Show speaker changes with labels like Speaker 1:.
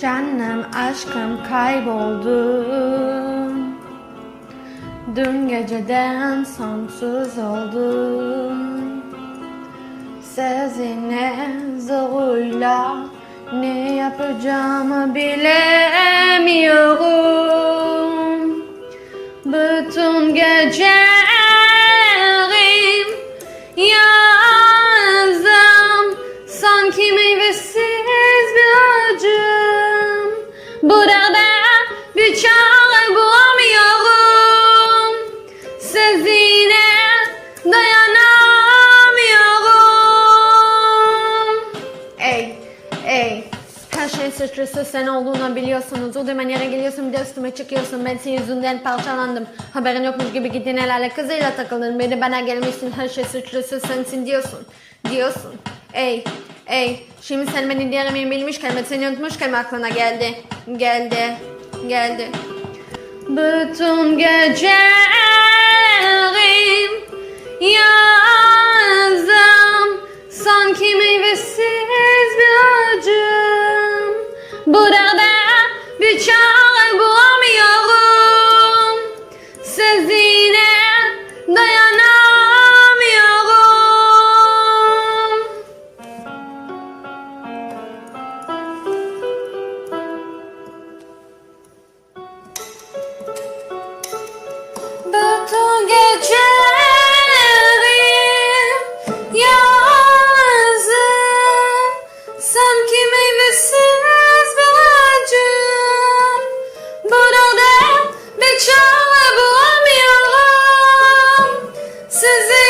Speaker 1: Canım aşkım kayboldu. Dün geceden sonsuz oldum Sizinle zoruyla ne yapacağımı bilemiyorum Burada bir çare bulamıyorum Sizinle dayanamıyorum Ey, ey her şeyin suçlusu sen olduğunu biliyorsunuz. O zaman yere geliyorsun bir de üstüme çıkıyorsun. Ben senin yüzünden parçalandım. Haberin yokmuş gibi gittin el ele kızıyla takıldın. De bana gelmişsin her şey suçlusu sensin diyorsun. Diyorsun. Ey, Ey, şimdi sen beni diyemeyi bilmiş kelime seni unutmuş kelime aklına geldi. Geldi, geldi. Bütün gecelerim yazdım sanki meyvesiz bir acım. Burada bir çare bulamam. Bütün gecelerim yazı. Sanki meyvesiz bir Burada bir çare bulamıyorum. Sizi